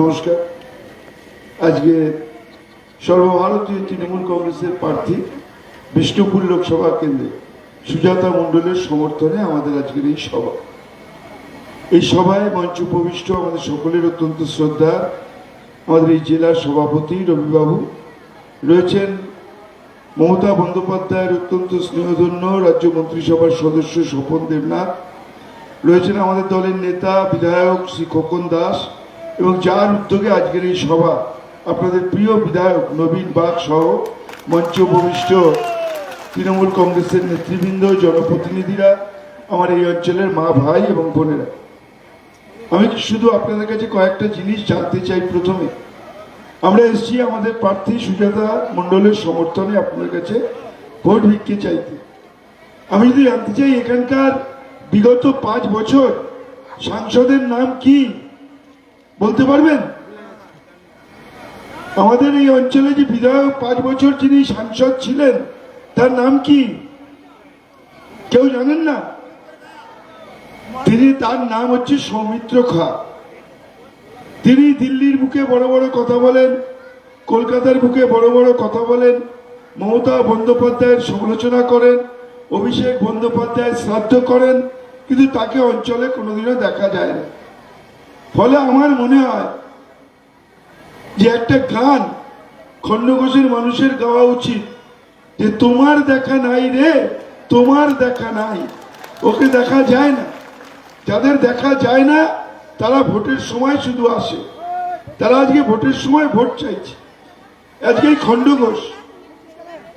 নমস্কার। আজকে সর্বভারতীয় তৃণমূল কংগ্রেসের প্রার্থী বিষ্ণুপুর লোকসভা কেন্দ্রে সুজাতা মণ্ডলের সমর্থনে আমাদের আজকের এই সভা। এই সভায় মঞ্চ উপবিষ্ট আমাদের সকলের অত্যন্ত শ্রদ্ধা। আমাদের এই জেলার সভাপতি রবিবাবু, রয়েছেন মমতা বন্দ্যোপাধ্যায়ের অত্যন্ত স্নেহধন্য রাজ্য মন্ত্রিসভার সদস্য স্বপন দেবনাথ, রয়েছেন আমাদের দলের নেতা, বিধায়ক শ্রী খোকন দাস এবং যার উদ্যোগে আজকের এই সভা আপনাদের প্রিয় বিধায়ক নবীন বাগ সহ মঞ্চ উপবিষ্ট তৃণমূল কংগ্রেসের নেতৃবৃন্দ, জনপ্রতিনিধিরা, আমার এই অঞ্চলের মা ভাই এবং বোনেরা। আমি শুধু আপনাদের কাছে কয়েকটা জিনিস জানতে চাই প্রথমে। আমরা এসেছি আমাদের প্রার্থী সুজাতা মণ্ডলের সমর্থনে আপনাদের কাছে ভোট ভিক্ষে চাইতে। আমি যদি জানতে চাই, এখানকার বিগত পাঁচ বছর সাংসদের নাম কি? বলতে পারবেন? আমাদের এই অঞ্চলে যে বিধায়ক পাঁচ বছর যিনি সাংসদ ছিলেন, তার নাম কি? কেউ জানেন না? তিনি তার নাম হচ্ছে সৌমিত্র খা। তিনি দিল্লির বুকে বড় বড় কথা বলেন, কলকাতার বুকে বড় বড় কথা বলেন, মমতা বন্দ্যোপাধ্যায়ের সমালোচনা করেন, অভিষেক বন্দ্যোপাধ্যায় শ্রাদ্ধ করেন, কিন্তু তাকে অঞ্চলে কোনোদিনও দেখা যায় না ফলে আমার মনে হয় যে একটা গান খণ্ডঘোষের মানুষের গাওয়া উচিত যে তোমার দেখা নাই রে, তোমার দেখা নাই। ওকে দেখা যায় না। যাদের দেখা যায় না, তারা ভোটের সময় শুধু আসে। তারা আজকে ভোটের সময় ভোট চাইছে। আজকে খণ্ডঘোষ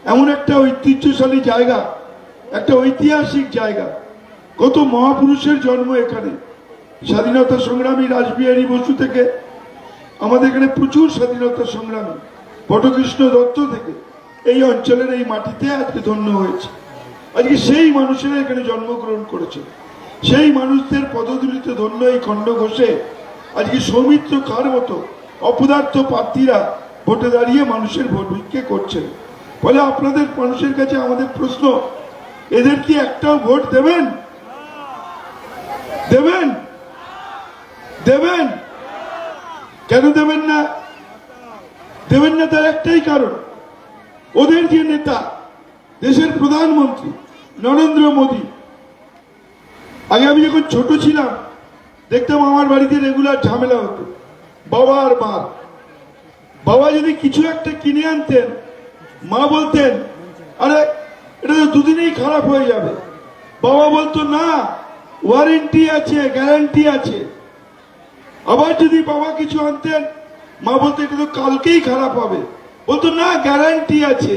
এমন একটা ঐতিহ্যশালী জায়গা, একটা ঐতিহাসিক জায়গা। কত মহাপুরুষের জন্ম এখানে। স্বাধীনতা সংগ্রামী রাসবিহারী বসু থেকে, আমাদের এখানে প্রচুর স্বাধীনতা সংগ্রামী, বটকৃষ্ণ দত্ত থেকে এই অঞ্চলের এই মাটিতে আজকে ধন্য হয়েছে। আজকে সেই মানুষেরা এখানে জন্মগ্রহণ করেছে। সেই মানুষদের পদধূলিতে ধন্য এই খণ্ড ঘোষে আজকে সৌমিত্র কার মতো অপদার্থ প্রার্থীরা ভোটে দাঁড়িয়ে মানুষের ভোট ভিক্ষে করছেন। ফলে আপনাদের মানুষের কাছে আমাদের প্রশ্ন, এদের কি একটাও ভোট দেবেন? দেবেন? দেবেন? কেন দেবেন না? দেবেন না তার একটাই কারণ। ওদের যে নেতা, দেশের প্রধানমন্ত্রী নরেন্দ্র মোদী। আগে আমি যখন ছোট ছিলাম, দেখতাম আমার বাড়িতে রেগুলার ঝামেলা হতো। বাবা আর মা। বাবা যদি কিছু একটা কিনে আনতেন, মা বলতেন, আরে, এটা তো দুদিনেই খারাপ হয়ে যাবে। বাবা বলতো, না, ওয়ারেন্টি আছে, গ্যারান্টি আছে। আবার যদি বাবা কিছু আনতেন, মা বলতে এটা তো কালকেই খারাপ হবে। বলতো না গ্যারান্টি আছে।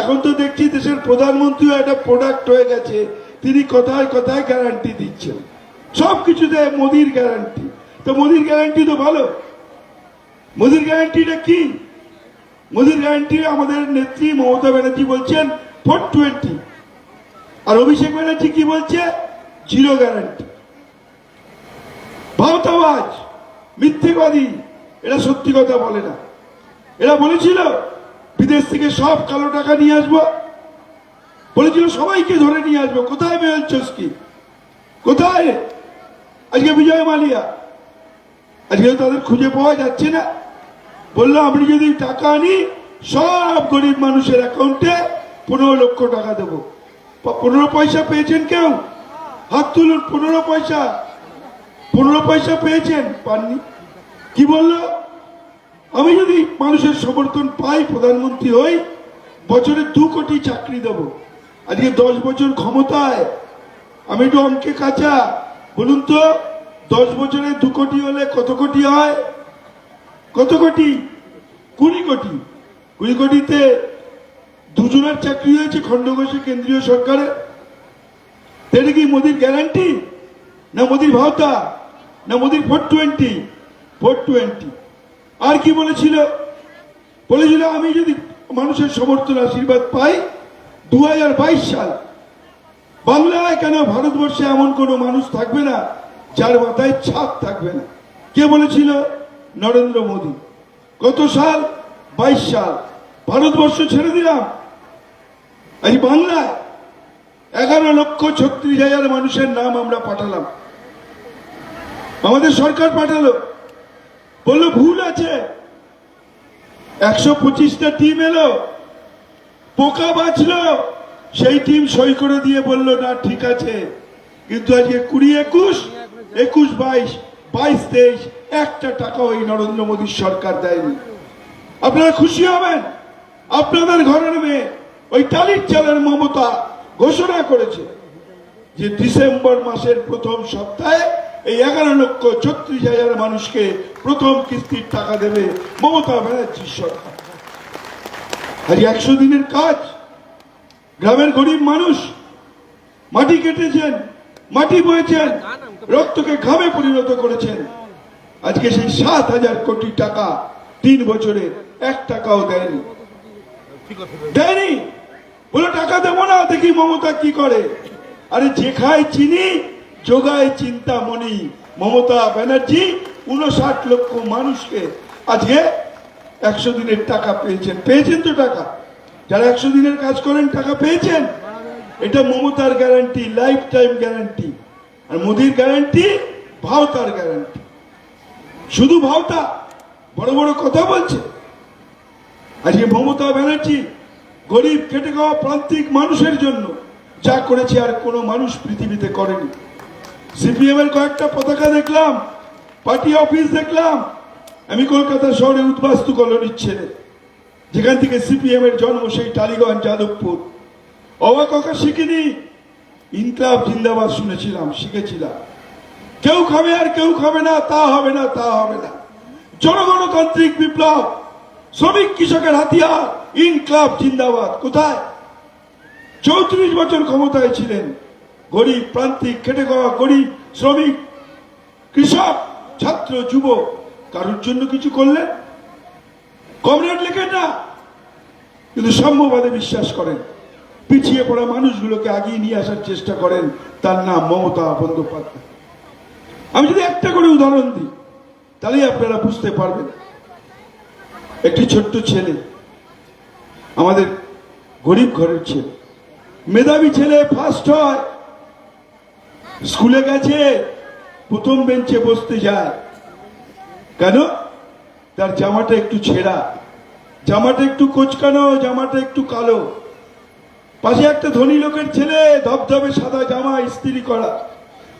এখন তো দেখছি দেশের প্রধানমন্ত্রীও একটা প্রোডাক্ট হয়ে গেছে। তিনি কথায় কথায় গ্যারান্টি দিচ্ছেন। সব কিছুতে মোদির গ্যারান্টি তো মোদির গ্যারান্টি তো ভালো। মোদির গ্যারান্টিটা কি? মোদির গ্যারান্টি আমাদের নেত্রী মমতা ব্যানার্জি বলছেন ফোর টোয়েন্টি আর অভিষেক ব্যানার্জি কি বলছে? জিরো গ্যারান্টি ভাওতাবাজ মিথ্যেবাদী এরা সত্যি কথা বলে না। এরা বলেছিল, বিদেশ থেকে সব কালো টাকা নিয়ে আসব। বলেছিল, সবাইকে ধরে নিয়ে আসব। কোথায় মেয়ল চস্কি কোথায়? আজকে বিজয় মালিয়া। আজকে তাদের খুঁজে পাওয়া যাচ্ছে না। বলল, আপনি যদি টাকা আনি, সব গরিব মানুষের অ্যাকাউন্টে পনেরো লক্ষ টাকা দেবো। পনেরো পয়সা পেয়েছেন কেউ? হাত তুলুন, পনেরো পয়সা। পনেরো পয়সা পেয়েছেন? পাননি? কি বলল? আমি যদি মানুষের সমর্থন পাই প্রধানমন্ত্রী হই, বছরে দু কোটি চাকরি দেব। আজকে দশ বছর ক্ষমতায়। আমি একটু অঙ্কে কাঁচা। বলুন তো, দশ বছরে দু কোটি হলে কত কোটি হয়? কত কোটি? কুড়ি কোটি। কুড়ি কোটিতে দুজনের চাকরি হয়েছে খণ্ডঘোষে কেন্দ্রীয় সরকারে। এটা কি মোদির গ্যারান্টি না মোদির ভাওতা না মোদির ফোর টোয়েন্টি ফোর টোয়েন্টি। আর কি বলেছিল? বলেছিল, আমি যদি মানুষের সমর্থন আশীর্বাদ পাই দু হাজার বাইশ সাল বাংলায় কেন ভারতবর্ষে এমন কোনো মানুষ থাকবে না, যার মাথায় ছাপ থাকবে না? কে বলেছিল? নরেন্দ্র মোদী। কত সাল, বাইশ সাল, ভারতবর্ষ ছেড়ে দিলাম। এই বাংলায় এগারো লক্ষ ছত্রিশ হাজার মানুষের নাম আমরা পাঠালাম। আমাদের সরকার পাঠালো। বলল, ভুল আছে। একশো পঁচিশটা টিম এলো। পোকা বাঁচলো। সেই টিম সই করে দিয়ে বলল, না, ঠিক আছে। কিন্তু আজকে কুড়ি একুশ একুশ বাইশ বাইশ তেইশ, একটা টাকা ওই নরেন্দ্র মোদীর সরকার দেয়নি। আপনারা খুশি হবেন? আপনাদের ঘরের মেয়ে ওই টালির চালের মমতা ঘোষণা করেছে যে ডিসেম্বর মাসের প্রথম সপ্তাহে এই এগারো লক্ষ ছত্রিশ হাজার মানুষকে প্রথম কিস্তির টাকা দেবে মমতা ব্যানার্জির সরকার। আজ একশো দিনের কাজ, গ্রামের গরিব মানুষ মাটি কেটেছেন, মাটি বয়েছেন, রক্তকে ঘামে পরিণত করেছেন। আজকে সেই সাত হাজার কোটি টাকা তিন বছরে এক টাকাও দেয়নি। দেয়নি? বলে টাকা দেবো না, দেখি মমতা কি করে। আরে যে খায় চিনি যোগায় চিন্তামণি মমতা ব্যানার্জি উনষাট লক্ষ মানুষকে আজকে একশো দিনের টাকা পেয়েছেন। পেয়েছেন তো টাকা? যারা একশো দিনের কাজ করেন, টাকা পেয়েছেন? এটা মমতার গ্যারান্টি লাইফ টাইম গ্যারান্টি আর মোদির গ্যারান্টি ভাওতার গ্যারান্টি শুধু ভাওতা, বড় বড় কথা বলছে। আজকে মমতা ব্যানার্জি গরিব খেটে খাওয়া প্রান্তিক মানুষের জন্য যা করেছে আর কোনো মানুষ পৃথিবীতে করেনি। সিপিএম এর কয়েকটা পতাকা দেখলাম, পার্টি অফিস দেখলাম, আমি কলকাতা শহরে উদ্বাস্তু কলোনির ছেলে, যেখান থেকে সিপিএম এর জন্ম সেই টালিগঞ্জ, যাদবপুর। অবাক হওয়া শিখিনি, ইনকলাব জিন্দাবাদ শুনেছিলাম, শিখেছিলাম। কেউ খাবে আর কেউ খাবে না, তা হবে না, তা হবে না। জনগণতান্ত্রিক বিপ্লব, শ্রমিক কৃষকের হাতিয়ার, ইনকলাব জিন্দাবাদ, কোথায়? চৌত্রিশ বছর ক্ষমতায় ছিলেন। গরিব প্রান্তিক খেটে খাওয়া গরিব শ্রমিক, কৃষক, ছাত্র যুবক কারোর জন্য কিছু করলেন কমরেড লেখেন না। কিন্তু সাম্যবাদে বিশ্বাস করেন। পিছিয়ে পড়া মানুষগুলোকে আগিয়ে নিয়ে আসার চেষ্টা করেন, তার নাম মমতা বন্দ্যোপাধ্যায়। আমি যদি একটা করে উদাহরণ দিই, তাহলেই আপনারা বুঝতে পারবেন। একটি ছোট্ট ছেলে, আমাদের গরিব ঘরের ছেলে, মেধাবী ছেলে ফার্স্ট হয়। স্কুলে গেছে, প্রথম বেঞ্চে বসতে যায়। কেন? তার জামাটা একটু ছেঁড়া। জামাটা একটু কোচকানো, জামাটা একটু কালো। পাশে একটা ধনী লোকের ছেলে, ধবধবে সাদা জামা, ইস্ত্রি করা।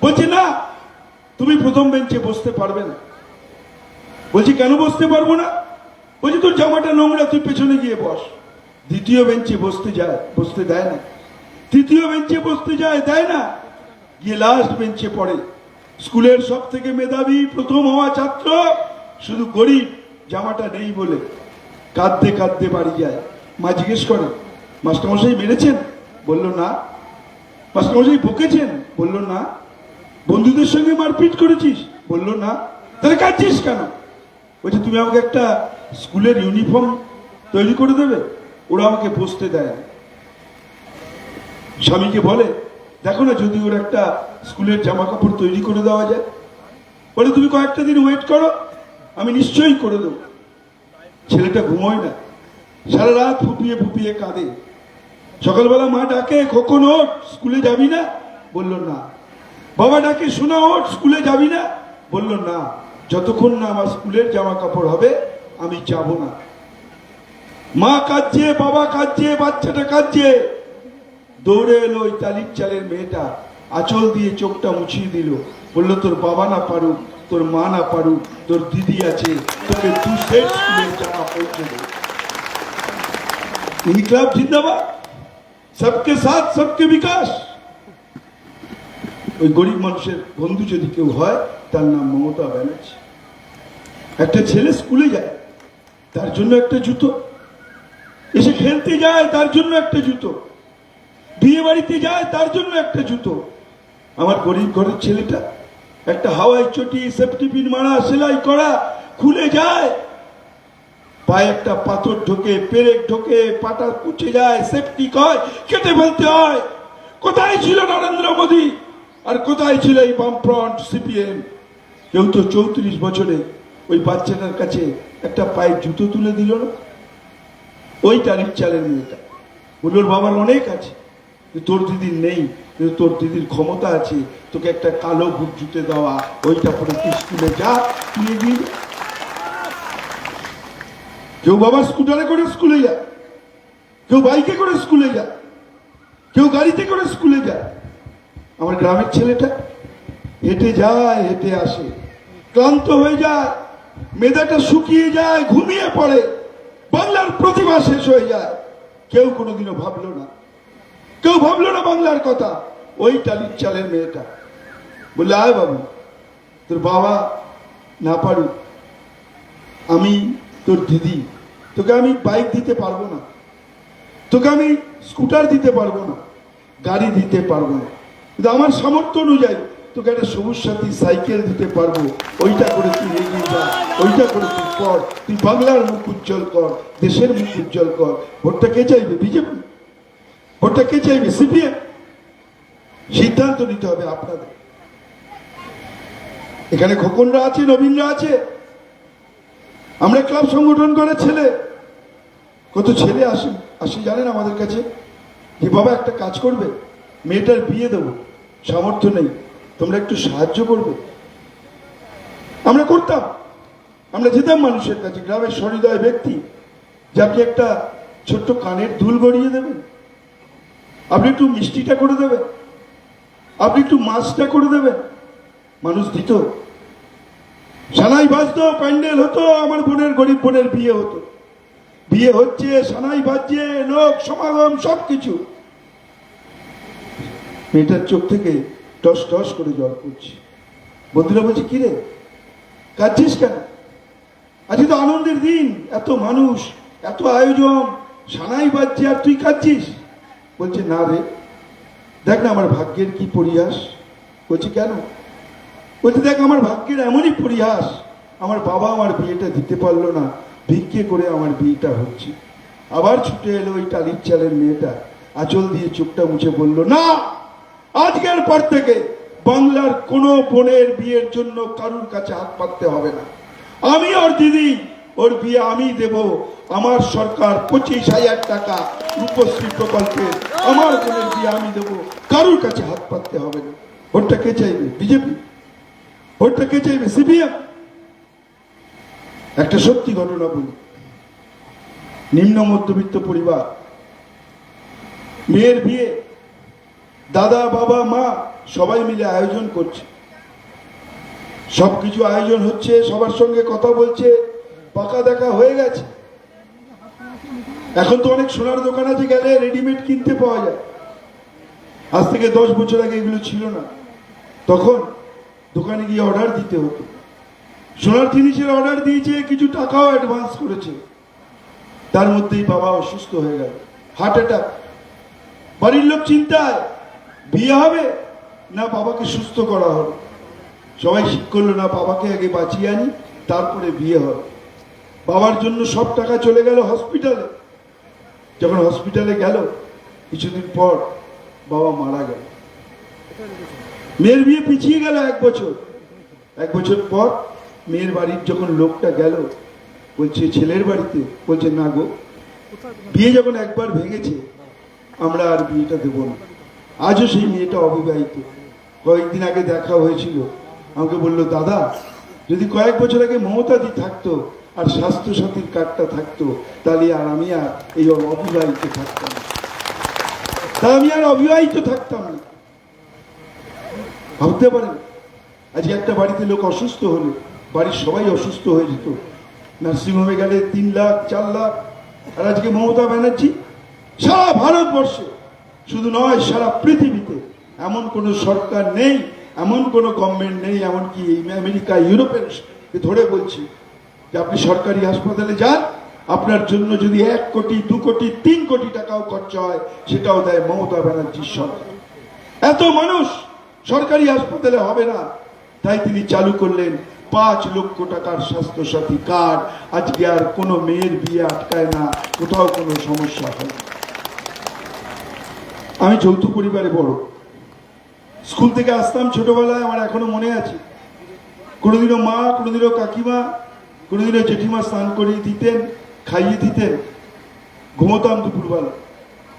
বলছে, না, তুমি প্রথম বেঞ্চে বসতে পারবে না। বলছি, কেন বসতে পারব না? বলছি, তোর জামাটা নোংরা, তুই পেছনে গিয়ে বস। দ্বিতীয় বেঞ্চে বসতে যায়, বসতে দেয় না। তৃতীয় বেঞ্চে বসতে যায়, দেয় না। গিয়ে লাস্ট বেঞ্চে পড়ে। স্কুলের সব থেকে মেধাবী প্রথম হওয়া ছাত্র শুধু গরিব, জামাটা নেই বলে কাঁদতে কাঁদতে বাড়ি যায়। মা জিজ্ঞেস করে, মাস্টারমশাই মেরেছেন? বলল, না। মাস্টারমশাই বকেছেন? বলল, না। বন্ধুদের সঙ্গে মারপিট করেছিস? বলল, না। তাহলে কাঁদছিস কেন? বলছে, তুমি আমাকে একটা স্কুলের ইউনিফর্ম তৈরি করে দেবে, ওরা আমাকে বসতে দেয় স্বামীকে বলে দেখো না যদি ওর একটা স্কুলের জামা কাপড় তৈরি করে দেওয়া যায়। বলে, তুমি কয়েকটা দিন ওয়েট করো, আমি নিশ্চয়ই করে দেবো। ছেলেটা ঘুমোয় না। সারা রাত ফুপিয়ে ফুপিয়ে কাঁদে। সকালবেলা মা ডাকে খোকন ওঠ স্কুলে যাবি না? বলল, না। বাবা ডাকে, শোনা ওঠ স্কুলে যাবি না? বলল, না। যতক্ষণ না আমার স্কুলের জামা কাপড় হবে, আমি যাব না। মা কাঁদছে, বাবা কাঁদছে, বাচ্চাটা কাঁদছে। দৌড়ে এলো ওই তালির চালের মেয়েটা। আঁচল দিয়ে চোখটা মুছিয়ে দিল। বলল, তোর বাবা না পারুক, তোর মা না পারুক, তোর দিদি আছে, তোকে ইনকলাব জিন্দাবাদ। সবকে সাথ, সবকে বিকাশ। ওই গরিব মানুষের বন্ধু যদি কেউ হয়, তার নাম মমতা ব্যানার্জি। একটা ছেলে স্কুলে যায়, তার জন্য একটা জুতো। এসে খেলতে যায়, তার জন্য একটা জুতো। বিয়ে বাড়িতে যায়, তার জন্য একটা জুতো। আমার গরিব ঘরের ছেলেটা একটা হাওয়াই চটি, সেফটি পিন মারা, সেলাই করা, খুলে যায়। পায়ে একটা পাথর ঢোকে, পেরেক ঢোকে পাটা কুচে যায়, সেফটি কয়, কেটে ফেলতে হয়। কোথায় ছিল নরেন্দ্র মোদী? আর কোথায় ছিল এই বামফ্রন্ট সিপিএম? কেউ তো চৌত্রিশ বছরে ওই বাচ্চাটার কাছে একটা পায়ের জুতো তুলে দিল না? ওই টালির চালের মেয়েটা। বলল বাবার অনেক আছে। তোর দিদির নেই কিন্তু তোর দিদির ক্ষমতা আছে, তোকে একটা কালো বুট জুতে দেওয়া, ওইটা পরে তুই স্কুলে যা, তুই যা। কেউ বাবা স্কুটারে করে স্কুলে যায় কেউ বাইকে করে স্কুলে যায় কেউ গাড়িতে করে স্কুলে যায় আমার গ্রামের ছেলেটা হেঁটে যায়, হেঁটে আসে। ক্লান্ত হয়ে যায়, মেধাটা শুকিয়ে যায়, ঘুমিয়ে পড়ে, বাংলার প্রতিভা শেষ হয়ে যায়। কেউ কোনোদিনও ভাবলো না। কেউ ভাবলো না বাংলার কথা? ওই টালির চালের মেয়েটা। বললে, আয় বাবু, তোর বাবা না পারুক, আমি তোর দিদি, তোকে আমি বাইক দিতে পারব না, তোকে আমি স্কুটার দিতে পারব না, গাড়ি দিতে পারব না। কিন্তু আমার সামর্থ্য অনুযায়ী তোকে একটা সবুজ সাথী সাইকেল দিতে পারব, ওইটা করে তুই এগিয়ে যা, ওইটা করে তুই কর, তুই বাংলার মুখ উজ্জ্বল কর, দেশের মুখ উজ্জ্বল কর। ভোটটা কে চাইবে? বিজেপি? ভোটটা কে চাইবে সিপিএম। সিদ্ধান্ত নিতে হবে আপনাদের। এখানে খোকনরা আছে, নবীনরা আছে। আমরা ক্লাব সংগঠন করে ছেলে। কত ছেলে আসে আসে জানেন আমাদের কাছে? যে বাবা একটা কাজ করবে, মেয়েটার বিয়ে দেবো, সামর্থ্য নেই। তোমরা একটু সাহায্য করবে। আমরা করতাম। আমরা যেতাম মানুষের কাছে, গ্রামের সহৃদয় ব্যক্তি যে আপনি একটা ছোট্ট কানের দুল গড়িয়ে দেবেন। আপনি একটু মিষ্টিটা করে দেবেন। আপনি একটু মাছটা করে দেবেন। মানুষ দিত। সানাই বাজতো, প্যান্ডেল হতো, আমার বোনের, গরিব বোনের বিয়ে হতো। বিয়ে হচ্ছে, সানাই বাজছে, লোক, সমাগম সব কিছু মেয়েটার চোখ থেকে টস টস করে জল পড়ছে। বন্ধুরা বলছে কিরে কাঁদছিস কেন? আজকে তো আনন্দের দিন। এত মানুষ, এত আয়োজন। সানাই বাজছে আর তুই কাঁদছিস? বলছে, না রে, দেখ না আমার ভাগ্যের কি পরিহাস। বলছে, কেন? বলছে, দেখ, আমার ভাগ্যের এমনই পরিহাস, আমার বাবা আমার বিয়েটা দিতে পারল না, ভিক্ষে করে আমার বিয়েটা হচ্ছে। আবার ছুটে এলো ওই টালির চালের মেয়েটা, আঁচল দিয়ে চোখটা মুছে বলল, না, আজকের পর থেকে বাংলার কোনো বোনের বিয়ের জন্য কারুর কাছে হাত পাততে হবে না। আমি আর দিদি ওর বিয়ে আমি দেব। আমার সরকার পঁচিশ হাজার টাকা রূপশ্রী প্রকল্পে আমার বোনের বিয়ে আমি দেব। কারোর কাছে হাত পাততে হবে না। ভোটটা কে চাইবে? বিজেপি? ভোটটা কে চাইবে? সিপিএম? একটা সত্যি ঘটনা বলি। নিম্ন মধ্যবিত্ত পরিবার। মেয়ের বিয়ে। দাদা, বাবা, মা সবাই মিলে আয়োজন করছে। সবকিছু আয়োজন হচ্ছে, সবার সঙ্গে কথা বলছে। পাকা দেখা হয়ে গেছে। এখন তো অনেক সোনার দোকান আছে, গেলে রেডিমেড কিনতে পাওয়া যায়। আজ থেকে দশ বছর আগে এগুলো ছিল না। তখন দোকানে গিয়ে অর্ডার দিতে হতো। সোনার জিনিসের অর্ডার দিয়েছে, কিছু টাকাও অ্যাডভান্স করেছে। তার মধ্যেই বাবা অসুস্থ হয়ে গেল। হার্ট অ্যাটাক বাড়ির লোক চিন্তায়, বিয়ে হবে না বাবাকে সুস্থ করা হবে সবাই ঠিক করল, না বাবাকে আগে বাঁচিয়ে আনি, তারপরে বিয়ে হবে। বাবার জন্য সব টাকা চলে গেল হসপিটালে। যখন হসপিটালে গেল, কিছুদিন পর বাবা মারা গেল। মেয়ের বিয়ে পিছিয়ে গেল এক বছর। এক বছর পর মেয়ের বাড়ির যখন লোকটা গেল, বলছে, ছেলের বাড়িতে? বলছে, না গো। বিয়ে যখন একবার ভেঙেছে, আমরা আর বিয়েটা দেবো না। আজও সেই মেয়েটা অবিবাহিত। কয়েকদিন আগে দেখা হয়েছিল। আমাকে বলল, দাদা, যদি কয়েক বছর আগে মমতাদি থাকতো আর স্বাস্থ্য সাথীর কার্ডটা থাকতো, তাহলে আর আমি আর এই অবিবাহিত থাকতাম। তা আমি আর অবিবাহিত থাকতাম না ভাবতে পারেন, আজকে একটা বাড়িতে লোক অসুস্থ হলো, বাড়ির সবাই অসুস্থ হয়ে যেত নার্সিংহোমে গেলে তিন লাখ, চার লাখ, আর আজকে মমতা ব্যানার্জি সারা ভারতবর্ষে, শুধু নয়, সারা পৃথিবীতে এমন কোনো সরকার নেই, এমন কোনো গভর্নমেন্ট নেই, এমনকি আমেরিকা, ইউরোপের ধরে বলছি যে আপনি সরকারি হাসপাতালে যান, আপনার জন্য যদি এক কোটি, দু কোটি, তিন কোটি টাকাও খরচা হয়, সেটাও দেয় মমতা ব্যানার্জির সরকার। এত মানুষ সরকারি হাসপাতালে হবে না। তাই তিনি চালু করলেন পাঁচ লক্ষ টাকার স্বাস্থ্যসাথী কার্ড। আজকে আর কোনো মেয়ের বিয়ে আটকায় না, কোথাও কোনো সমস্যা হয়। আমি যৌথ পরিবারে বড়। স্কুল থেকে আসতাম ছোটবেলায়, আমার এখনও মনে আছে। কোনোদিনও মা, কোনোদিনও কাকিমা কোনোদিনও জেঠিমা স্নান করিয়ে দিতেন, খাইয়ে দিতেন, ঘুমোতাম দুপুরবেলা।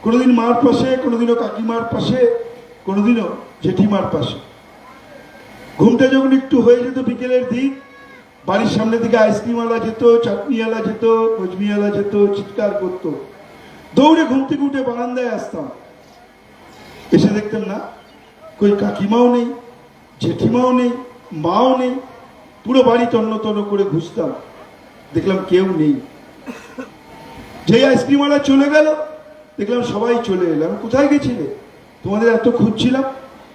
কোনোদিন মার পাশে, কোনোদিনও কাকিমার পাশে, কোনোদিনও জেঠিমার পাশে। ঘুমটা যখন একটু হয়ে যেত বিকেলের দিক, বাড়ির সামনে থেকে আইসক্রিমওয়ালা যেত, চাটনিওয়ালা যেত কচমিওয়ালা যেত, চিৎকার করতো। দৌড়ে ঘুম থেকে উঠে বারান্দায় আসতাম। এসে দেখতাম না, কই কাকিমাও নেই, জেঠিমাও নেই, মাও নেই পুরো বাড়ি তন্ন তন্ন করে ঘুষতাম। দেখলাম কেউ নেই। যেই আইসক্রিমওয়ালা চলে গেল, দেখলাম সবাই চলে এলাম কোথায় গেছিলে? তোমাদের এত খুঁজছিলাম?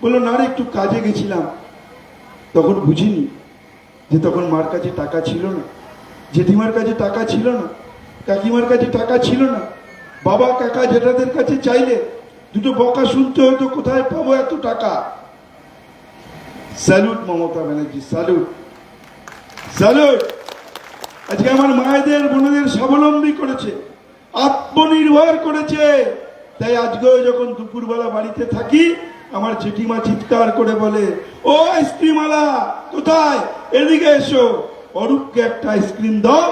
বলল, না রে, একটু কাজে গেছিলাম। তখন বুঝিনি যে তখন মার কাছে টাকা ছিল না। জেঠিমার কাছে টাকা ছিল না। কাকিমার কাছে টাকা ছিল না। বাবা, কাকা, জেঠাদের কাছে চাইলে দুটো বকা শুনতে হতো, কোথায় পাবো এত টাকা? Salute, Mamata Banerjee, salute. Salute আজকে আমার মায়েদের, বোনেদের স্বাবলম্বী করেছে, আত্মনির্ভর করেছে। তাই আজকেও যখন দুপুরবেলা বাড়িতে থাকি, আমার জেঠিমা চিৎকার করে বলে, ও আইসক্রিমওয়ালা কোথায়? এদিকে এসো। অরূপকে একটা আইসক্রিম দাও,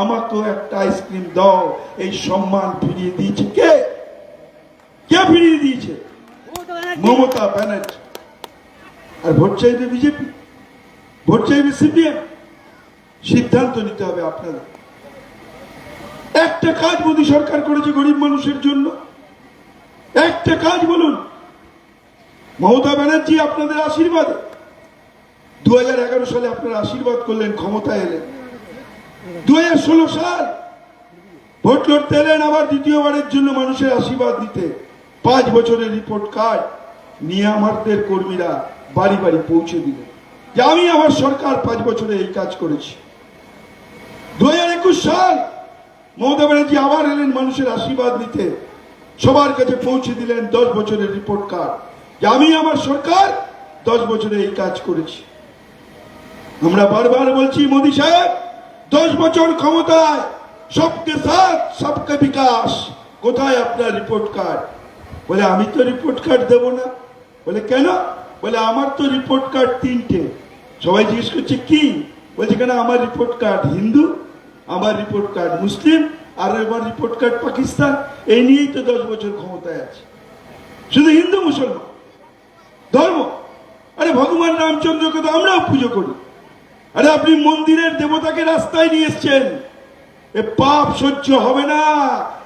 আমাকেও একটা আইসক্রিম দাও। এই সম্মান ফিরিয়ে দিয়েছে কে? কে ফিরিয়ে দিয়েছে? মমতা ব্যানার্জি। আর ভোট চাইবে বিজেপি? ভোট চাইবে সিপিএম? সিদ্ধান্ত নিতে হবে আপনাদের একটা কাজ মোদী সরকার করেছে গরিব মানুষের জন্য। একটা কাজ বলুন, মমতা ব্যানার্জি আপনাদের আশীর্বাদে। দু সালে আপনারা আশীর্বাদ করলেন, ক্ষমতায় এলেন। দু হাজার ষোলো সাল ভোট লড়তে এলেন, আবার দ্বিতীয়বারের জন্য মানুষের আশীর্বাদ দিতে পাঁচ বছরের রিপোর্ট কার্ড নিয়ে আমাদের কর্মীরা বাড়ি বাড়ি পৌঁছে দিলেন। যে আমি আমার সরকার পাঁচ বছরে এই কাজ করেছি। দু হাজার একুশ সাল মমতা ব্যানার্জি আবার এলেন মানুষের আশীর্বাদ নিতে। সবার কাছে পৌঁছে দিলেন দশ বছরের রিপোর্ট কার্ড যে আমি আমার সরকার দশ বছরে এই কাজ করেছি। আমরা বারবার বলছি, মোদী সাহেব, দশ বছর ক্ষমতায় সবকে সাথ, সবকে বিকাশ। কোথায় আপনার রিপোর্ট কার্ড বলে, আমি তো রিপোর্ট কার্ড দেবো না। বলে, কেন? বলে, আমার তো রিপোর্ট কার্ড তিনটে। সবাই জিজ্ঞেস করছে, কি? বলছে, কেন আমার রিপোর্ট কার্ড হিন্দু? আমার রিপোর্ট কার্ড মুসলিম, আর আমার রিপোর্ট কার্ড পাকিস্তান। এই নিয়েই তো দশ বছর ক্ষমতায় আছে। শুধু হিন্দু মুসলমান। ধর্ম। আরে ভগবান রামচন্দ্রকে তো আমরাও পুজো করি। আরে আপনি মন্দিরের দেবতাকে রাস্তায় নিয়ে এসছেন। এ পাপ সহ্য হবে না।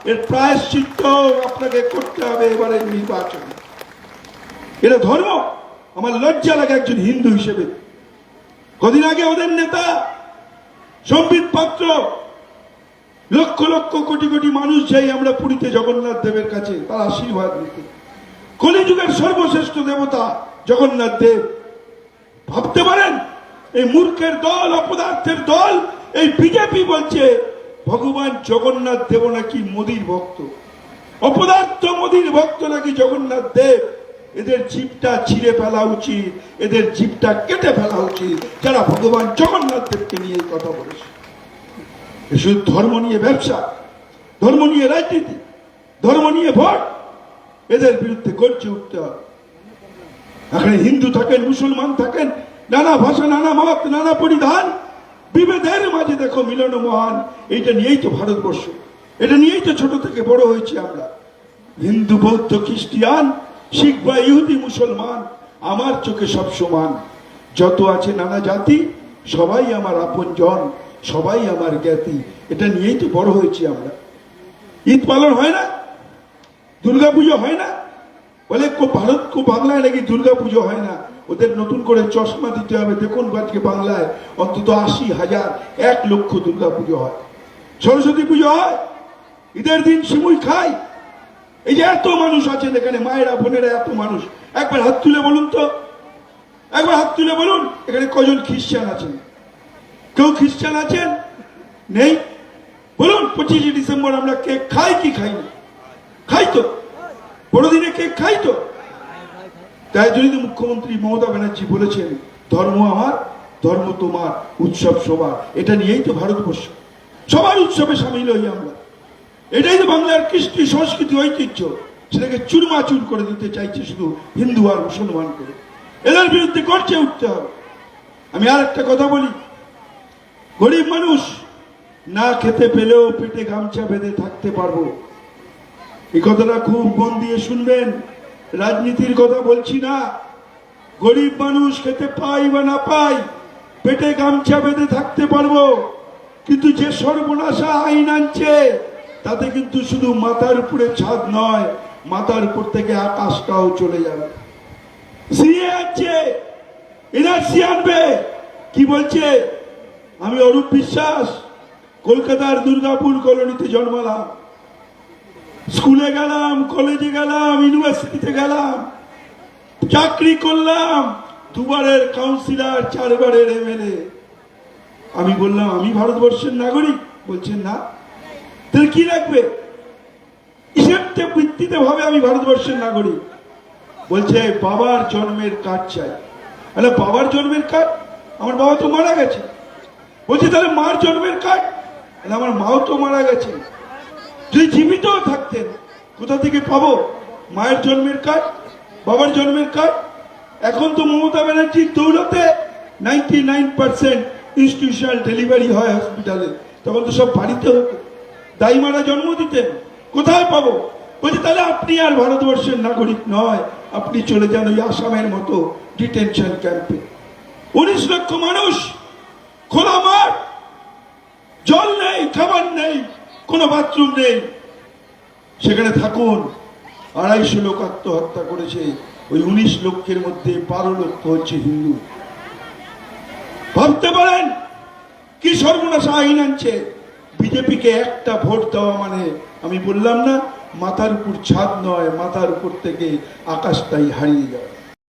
এর প্রায়শ্চিত্ত আপনাকে করতে হবে এবারে নির্বাচন। এটা ধর্ম। আমার লজ্জা লাগে একজন হিন্দু হিসেবে। কদিন আগে ওদের নেতা সম্বিত পাত্র লক্ষ লক্ষ কোটি কোটি মানুষ যাই আমরা পুরীতে জগন্নাথ দেবের কাছে, তার আশীর্বাদ নিতে। কলিযুগের সর্বশ্রেষ্ঠ দেবতা জগন্নাথ দেব। ভাবতে পারেন, এই মূর্খের দল, অপদার্থের দল, এই বিজেপি বলছে, ভগবান জগন্নাথ দেব নাকি মোদীর ভক্ত? অপদার্থ মোদীর ভক্ত নাকি জগন্নাথ দেব? এদের জীবটা ছিঁড়ে ফেলা উচিত, এদের জীবটা কেটে ফেলা উচিত। যারা ভগবান জগন্নাথ দেবকে নিয়ে এই কথা বলেছে। শুধু ধর্ম নিয়ে ব্যবসা, ধর্ম নিয়ে রাজনীতি, ধর্ম নিয়ে ভোট, এদের বিরুদ্ধে গর্জে উঠতে হবে। এখানে হিন্দু থাকেন, মুসলমান থাকেন, নানা ভাষা, নানা মত, নানা পরিধান, বিভেদের মাঝে দেখো মিলন মহান। এইটা নিয়েই তো ভারতবর্ষ, এটা নিয়েই তো ছোট থেকে বড় হয়েছে আমরা। হিন্দু, বৌদ্ধ, খ্রিস্টিয়ান শিখ বা ইহুদি মুসলমান, আমার চোখে সব সমান। যত আছে নানা জাতি, সবাই আমার আপনজন, সবাই আমার জ্ঞাতি। এটা নিয়েই তো বড় হয়েছি আমরা। ঈদ পালন হয় না? দুর্গা পুজো হয় না? বলে ভারত, কো বাংলায় নাকি দুর্গা পুজো হয় না? ওদের নতুন করে চশমা দিতে হবে। দেখুন আজকে বাংলায় অন্তত আশি হাজার, এক লক্ষ দুর্গা পুজো হয়। সরস্বতী পুজো হয়। ঈদের দিন সিমুই খাই। এই যে এত মানুষ আছেন এখানে, মায়েরা, বোনেরা, এত মানুষ। একবার হাত তুলে বলুন তো। একবার হাত তুলে বলুন, এখানে কজন খ্রিস্টান আছেন? কেউ খ্রিস্টান আছেন? নেই? বলুন, পঁচিশে ডিসেম্বর আমরা কেক খাই কি খাই না? খাই তো। বড়দিনে কেক খাই তো। তাই জন্যই তো মুখ্যমন্ত্রী মমতা ব্যানার্জি বলেছেন, ধর্ম আমার, ধর্ম তোমার, উৎসব সবার। এটা নিয়েই তো ভারতবর্ষ। সবার উৎসবে সামিল হই আমরা। এটাই তো বাংলার কৃষ্টি, সংস্কৃতি, ঐতিহ্য। সেটাকে চুরমাচুর করে দিতে চাইছে শুধু হিন্দু আর মুসলমান করে। এদের বিরুদ্ধে গর্জে উঠতে হবে। আমি আর একটা কথা বলি। গরিব মানুষ না খেতে পেলেও পেটে গামছা বেঁধে থাকতে পারব। এই কথাটা খুব মন দিয়ে শুনবেন। রাজনীতির কথা বলছি না। গরিব মানুষ খেতে পাই বা না পাই, পেটে গামছা বেঁধে থাকতে পারব। কিন্তু যে সর্বনাশা আইন আনছে তাতে কিন্তু শুধু মাথার উপরে ছাদ নয়, মাথার উপর থেকে আকাশটাও চলে যাবে। আনবে। কি বলছে? আমি অরূপ বিশ্বাস, কলকাতার দুর্গাপুর কলোনিতে জন্মালাম। স্কুলে গেলাম, কলেজে গেলাম, ইউনিভার্সিটিতে গেলাম। চাকরি করলাম, দুবারের কাউন্সিলর চারবারের এমএলএ আমি বললাম, আমি ভারতবর্ষের নাগরিক? বলছেন না। তাহলে কি লাগবে হিসেবতে ভিত্তিতে ভাবে আমি ভারতবর্ষের নাগরিক। বলছে, বাবার জন্মের কার্ড চাই। আরে, বাবার জন্মের কার্ড? আমার বাবা তো মারা গেছে। বলছে, তাহলে মার জন্মের কার্ড? আরে, আমার মাও তো মারা গেছে। যদি জীবিত থাকতেন, কোথা থেকে পাবো? মায়ের জন্মের কার্ড? বাবার জন্মের কার্ড? এখন তো মমতা ব্যানার্জির দৌলতে ninety nine percent institutional delivery হয় হসপিটালে তখন তো সব বাড়িতে হতো। দাইমারা জন্ম দিতেন। কোথায় পাবো? বলছে, তাহলে আপনি আর ভারতবর্ষের নাগরিক নয়। আপনি চলে যান ওই আসামের মতো ডিটেনশন ক্যাম্পে উনিশ লক্ষ মানুষ খোলা মাঠ, জল নেই, খাবার নেই, কোনো বাথরুম নেই। সেখানে থাকুন। আড়াইশো লোক আত্মহত্যা করেছে। ওই উনিশ লক্ষের মধ্যে বারো লক্ষ হচ্ছে হিন্দু। ভাবতে পারেন কি সর্বনাশা আইন আনছে। বিজেপিকে একটা ভোট দেওয়া মানে আমি বললাম না, মাথার উপর ছাদ নয়, মাথার উপর থেকে আকাশটাই হারিয়ে যাবে।